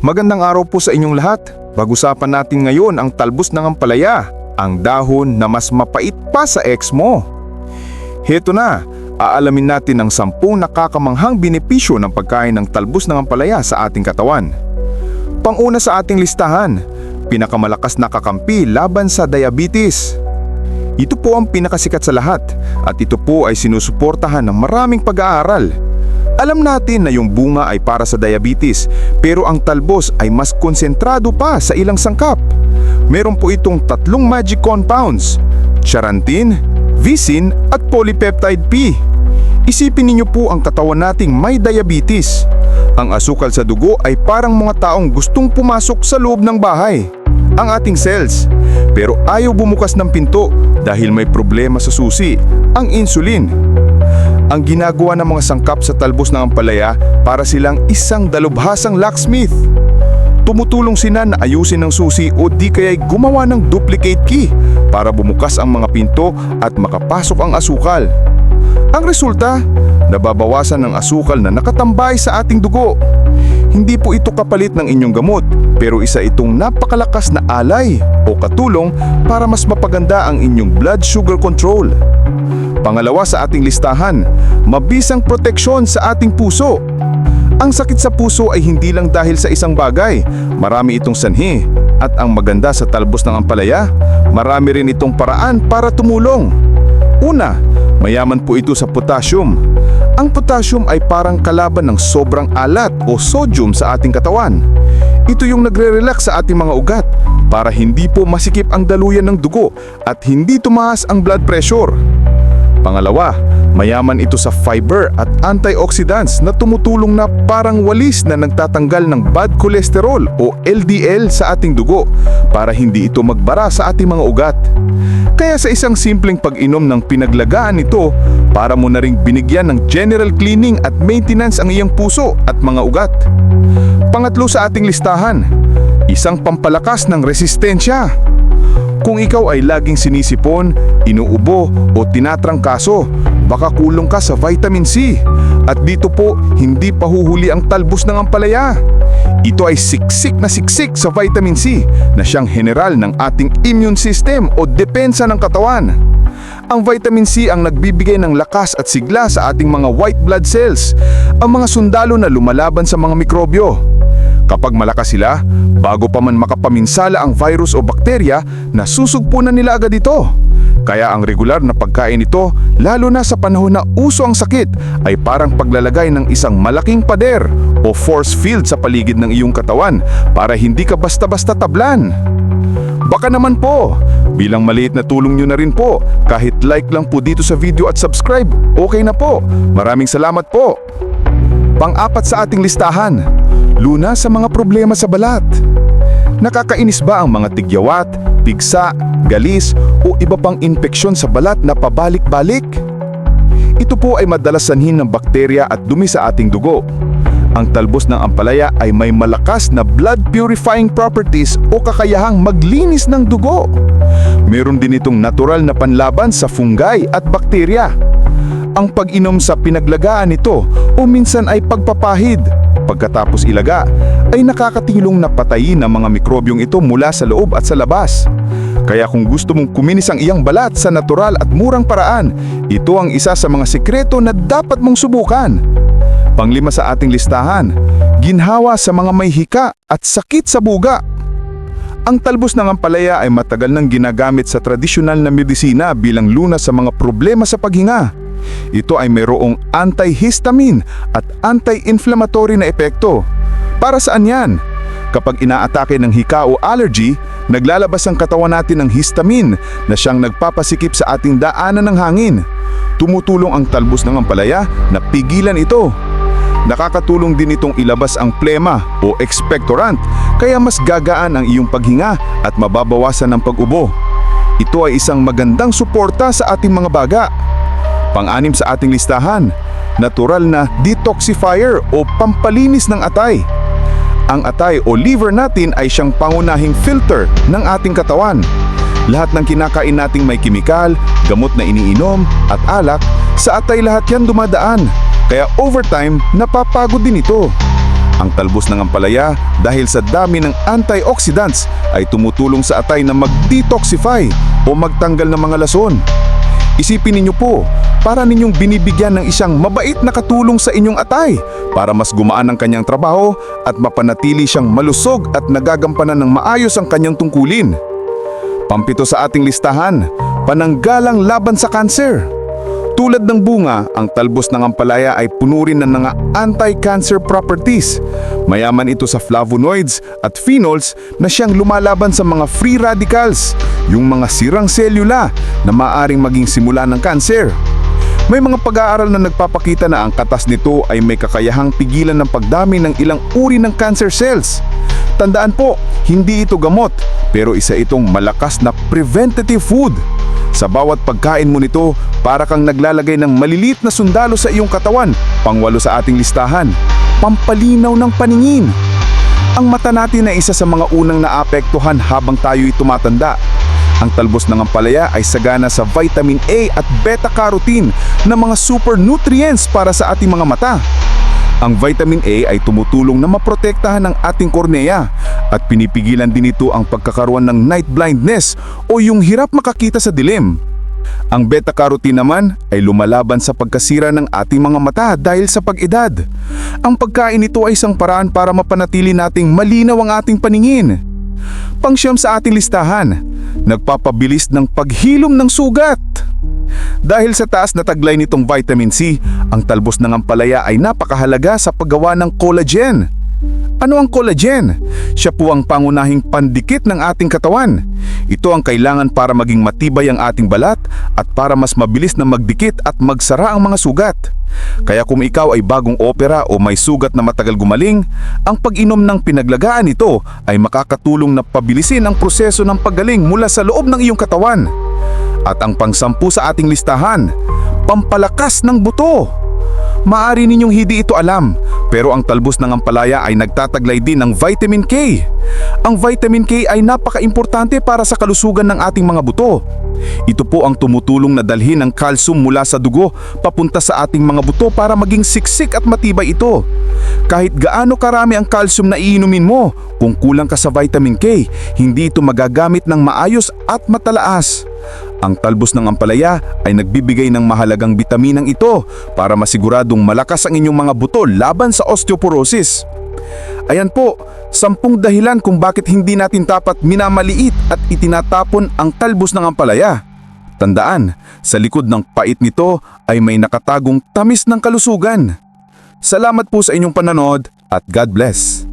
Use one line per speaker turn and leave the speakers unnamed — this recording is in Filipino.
Magandang araw po sa inyong lahat. Pag-usapan natin ngayon ang talbos ng ampalaya, ang dahon na mas mapait pa sa ex mo. Heto na, aalamin natin ang sampung nakakamanghang benepisyo ng pagkain ng talbos ng ampalaya sa ating katawan. Panguna sa ating listahan, pinakamalakas na kakampi laban sa diabetes. Ito po ang pinakasikat sa lahat at ito po ay sinusuportahan ng maraming pag-aaral. Alam natin na yung bunga ay para sa diabetes pero ang talbos ay mas konsentrado pa sa ilang sangkap. Meron po itong tatlong magic compounds, charantin, visin at polypeptide P. Isipin ninyo po ang katawan nating may diabetes. Ang asukal sa dugo ay parang mga taong gustong pumasok sa loob ng bahay. Ang ating cells. Pero ayaw bumukas ng pinto dahil may problema sa susi, ang insulin. Ang ginagawa ng mga sangkap sa talbos ng ampalaya para silang isang dalubhasang locksmith. Tumutulong sina na ayusin ang susi o di kaya'y gumawa ng duplicate key para bumukas ang mga pinto at makapasok ang asukal. Ang resulta, nababawasan ng asukal na nakatambay sa ating dugo. Hindi po ito kapalit ng inyong gamot, pero isa itong napakalakas na alay o katulong para mas mapaganda ang inyong blood sugar control. Pangalawa sa ating listahan, mabisang proteksyon sa ating puso. Ang sakit sa puso ay hindi lang dahil sa isang bagay, marami itong sanhi. At ang maganda sa talbos ng ampalaya, marami rin itong paraan para tumulong. Una, mayaman po ito sa potassium. Ang potassium ay parang kalaban ng sobrang alat o sodium sa ating katawan. Ito yung nagre-relax sa ating mga ugat para hindi po masikip ang daluyan ng dugo at hindi tumaas ang blood pressure. Pangalawa, mayaman ito sa fiber at antioxidants na tumutulong na parang walis na nagtatanggal ng bad cholesterol o LDL sa ating dugo para hindi ito magbara sa ating mga ugat. Kaya sa isang simpleng pag-inom ng pinaglagaan nito, para mo na ring binigyan ng general cleaning at maintenance ang iyong puso at mga ugat. Pangatlo sa ating listahan, isang pampalakas ng resistensya. Kung ikaw ay laging sinisipon, inuubo o tinatrangkaso, baka kulong ka sa vitamin C. At dito po, hindi pa huhuli ang talbos ng ampalaya. Ito ay siksik na siksik sa vitamin C na siyang general ng ating immune system o depensa ng katawan. Ang vitamin C ang nagbibigay ng lakas at sigla sa ating mga white blood cells, ang mga sundalo na lumalaban sa mga mikrobyo. Kapag malakas sila, bago pa man makapaminsala ang virus o bakterya, nasusugpunan nila agad ito. Kaya ang regular na pagkain nito, lalo na sa panahon na uso ang sakit, ay parang paglalagay ng isang malaking pader o force field sa paligid ng iyong katawan para hindi ka basta-basta tablan. Baka naman po, bilang maliit na tulong nyo na rin po, kahit like lang po dito sa video at subscribe, okay na po. Maraming salamat po. Pang-apat sa ating listahan, luna sa mga problema sa balat. Nakakainis ba ang mga tigyawat, pigsa, galis o iba pang infeksyon sa balat na pabalik-balik? Ito po ay madalas sanhin ng bakterya at dumi sa ating dugo. Ang talbos ng ampalaya ay may malakas na blood purifying properties o kakayahang maglinis ng dugo. Meron din itong natural na panlaban sa fungi at bakterya. Ang pag-inom sa pinaglagaan nito o minsan ay pagpapahid pagkatapos ilaga ay nakakatilong na patayin ang mga mikrobyong ito mula sa loob at sa labas. Kaya kung gusto mong kuminis ang iyang balat sa natural at murang paraan, ito ang isa sa mga sikreto na dapat mong subukan. Panglima sa ating listahan, ginhawa sa mga may hika at sakit sa buga. Ang talbos ng ampalaya ay matagal nang ginagamit sa tradisyonal na medisina bilang lunas sa mga problema sa paghinga. Ito ay mayroong antihistamine at anti-inflammatory na epekto. Para saan yan? Kapag inaatake ng hika o allergy, naglalabas ang katawan natin ng histamine na siyang nagpapasikip sa ating daanan ng hangin. Tumutulong ang talbos ng ampalaya na pigilan ito. Nakakatulong din itong ilabas ang plema o expectorant kaya mas gagaan ang iyong paghinga at mababawasan ang pag-ubo. Ito ay isang magandang suporta sa ating mga baga. Pang-anim sa ating listahan, natural na detoxifier o pampalinis ng atay. Ang atay o liver natin ay siyang pangunahing filter ng ating katawan. Lahat ng kinakain nating may kimikal, gamot na iniinom at alak, sa atay lahat yan dumadaan. Kaya over time, napapagod din ito. Ang talbos ng ampalaya dahil sa dami ng antioxidants ay tumutulong sa atay na mag-detoxify o magtanggal ng mga lason. Isipin ninyo po, para ninyong binibigyan ng isang mabait na katulong sa inyong atay para mas gumaan ang kanyang trabaho at mapanatili siyang malusog at nagagampanan ng maayos ang kanyang tungkulin. Pampito sa ating listahan, pananggalang laban sa kanser. Tulad ng bunga, ang talbos ng ampalaya ay puno rin ng mga anti-cancer properties. Mayaman ito sa flavonoids at phenols na siyang lumalaban sa mga free radicals, yung mga sirang selula na maaring maging simula ng kanser. May mga pag-aaral na nagpapakita na ang katas nito ay may kakayahang pigilan ng pagdami ng ilang uri ng cancer cells. Tandaan po, hindi ito gamot, pero isa itong malakas na preventative food. Sa bawat pagkain mo nito, para kang naglalagay ng malilit na sundalo sa iyong katawan, pangwalo sa ating listahan, pampalinaw ng paningin. Ang mata natin ay isa sa mga unang naapektuhan habang tayo'y tumatanda. Ang talbos ng ampalaya ay sagana sa vitamin A at beta-carotene na mga super nutrients para sa ating mga mata. Ang vitamin A ay tumutulong na maprotektahan ang ating kornea at pinipigilan din ito ang pagkakaroon ng night blindness o yung hirap makakita sa dilim. Ang beta-carotene naman ay lumalaban sa pagkasira ng ating mga mata dahil sa pag-edad. Ang pagkain nito ay isang paraan para mapanatili nating malinaw ang ating paningin. Pangsyam sa ating listahan, nagpapabilis ng paghilom ng sugat. Dahil sa taas na taglay nitong vitamin C, ang talbos ng ampalaya ay napakahalaga sa paggawa ng collagen. Ano ang collagen? Siya po ang pangunahing pandikit ng ating katawan. Ito ang kailangan para maging matibay ang ating balat at para mas mabilis na magdikit at magsara ang mga sugat. Kaya kung ikaw ay bagong opera o may sugat na matagal gumaling, ang pag-inom ng pinaglagaan nito ay makakatulong na pabilisin ang proseso ng paggaling mula sa loob ng iyong katawan. At ang pangsampu sa ating listahan, pampalakas ng buto. Maari ninyong hindi ito alam, pero ang talbos ng ampalaya ay nagtataglay din ng vitamin K. Ang vitamin K ay napaka-importante para sa kalusugan ng ating mga buto. Ito po ang tumutulong na dalhin ang calcium mula sa dugo papunta sa ating mga buto para maging siksik at matibay ito. Kahit gaano karami ang calcium na iinumin mo, kung kulang ka sa vitamin K, hindi ito magagamit ng maayos at matalaas. Ang talbos ng ampalaya ay nagbibigay ng mahalagang bitaminang ito para masiguradong malakas ang inyong mga buto laban sa osteoporosis. Ayan po, sampung dahilan kung bakit hindi natin dapat minamaliit at itinatapon ang talbos ng ampalaya. Tandaan, sa likod ng pait nito ay may nakatagong tamis ng kalusugan. Salamat po sa inyong pananood at God bless.